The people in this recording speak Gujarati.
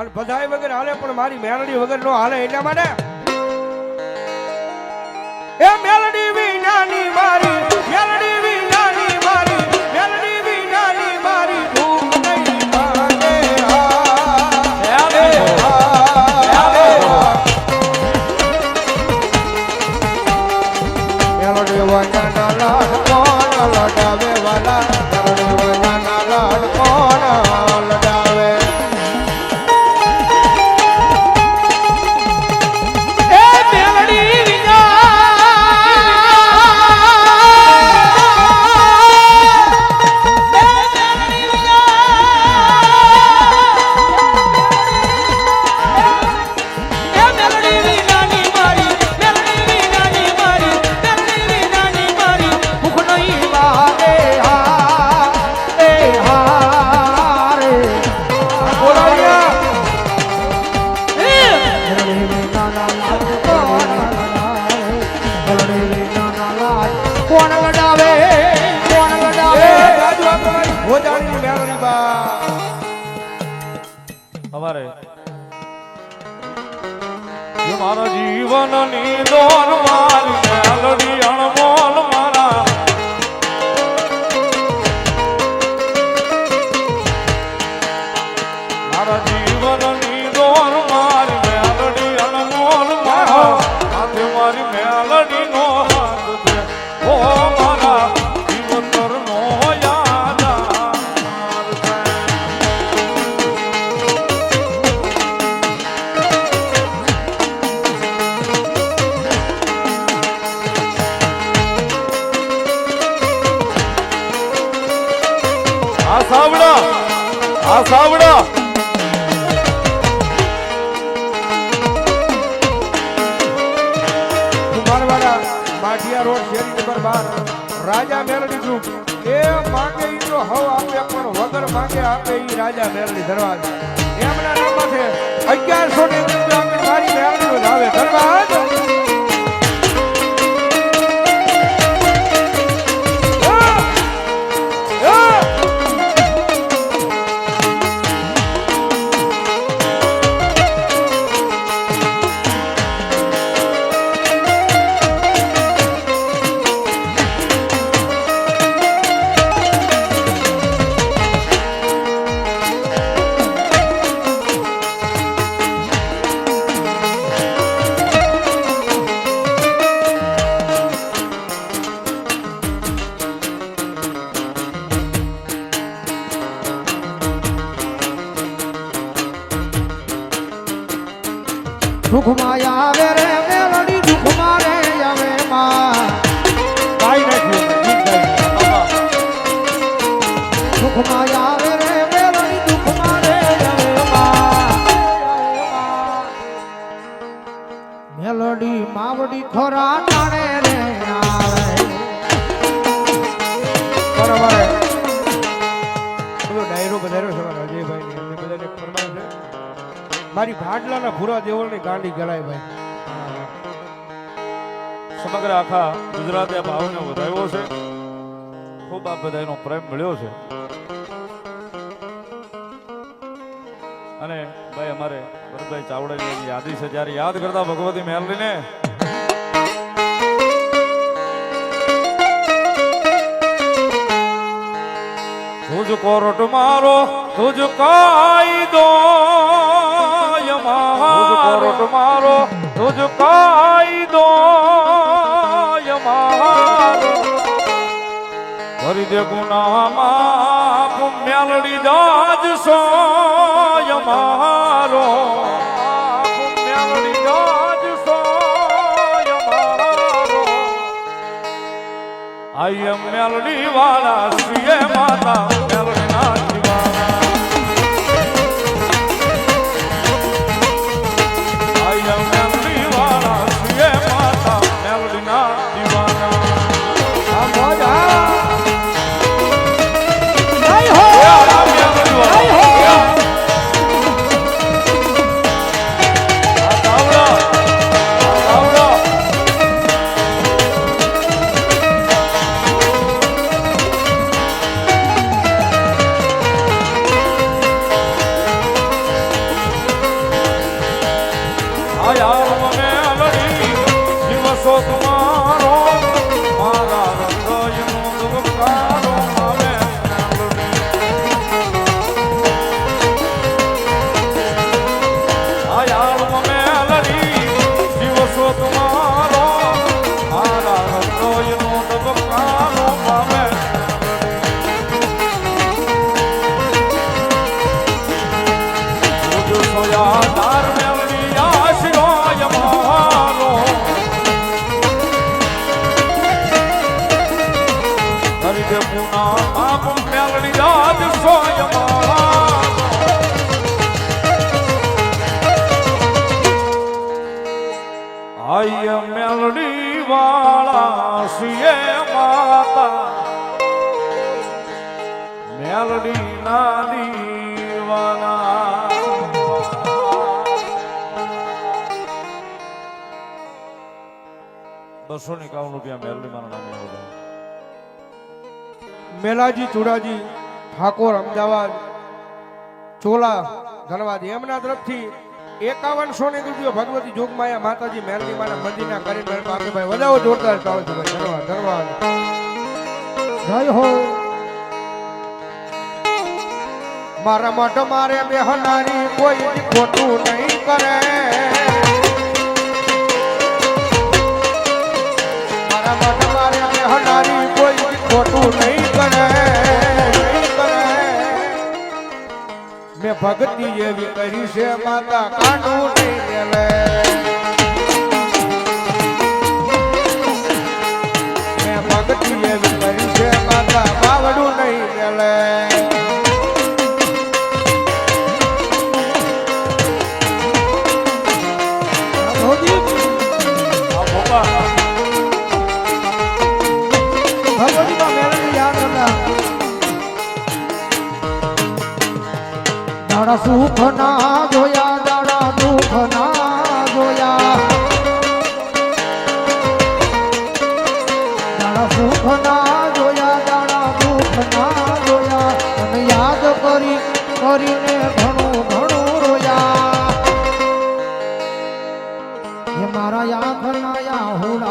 અને બધાય વગર હાલે, પણ મારી મેલડી વગર નો હાલે એટલા માટે. એ મેલડી વિનાની મારી, મેલડી અમારે. મારા જીવનની દોર મારી અણમોલ મારા. મારા જીવનની દોર મારી માંગે આપે એ રાજા મેળવી દરવાજ. એમના નામ છે. અગિયારસો ને દુઃખમાં આવે રે મેલડી દુઃખમાં રે, આવે માં. દુઃખમાં આવે રે મેલડી દુઃખમાં રે, આવે માં મેલડી, માવડી ખોરા મારી ભાડલાના ભૂરા દેવળની ગાંડી ગળાય ભાઈ. સમગ્ર આખા ગુજરાતે ભાવને વધાવ્યો છે. ખૂબ આ બધાનો પ્રેમ મળ્યો છે. અને ભાઈ અમારે ભરતભાઈ ચાવડાની યાદી છે. જ્યારે યાદ કરતા ભગવતી મહેલને તુજ કોરટ મારો, તુજ કાયદો તુજ કોરટ મારો તુજ કાયદો ભરી દે ગુનામાં પુણ્યાલડી દાજ સોય મારો. આઈ એમ મેલડી વાળા શ્રીએ માતા બસો ને એકાવન રૂપિયા મેરલી મારા નામે બધા મેલાજી, ચુડાજી, ઠાકોર, અમદાવાદ, ચોલા, ધનવાદ, એમના તરફથી એકાવનસો ને રૂપિયો ભગવતી જોગમાયા માતાજી મેરલી માના મંદિરના મેળ ભાઈ વધાવો જોરદાર ચાલો છે ભાઈ. જય હો. મારા મઢ મારે બેહનારી કોઈ ખોટું નહીં કરે. ખોટું નહીં કરે. મેં ભક્તિ એવી કરી છે, માતા કાંડું નહીં મેં ભગતી એવી કરી છે, માતા બાવડું નહીં લે દાડા સુખ ના જોયા, દાડા દુઃખ ના જોયા. દાડા સુખ ના જોયા, દાડા દુઃખ ના જોયા. અને યાદ કરી, કરીને ઘણું ઘણું રોયા. મારા યાદ ના યાહોડા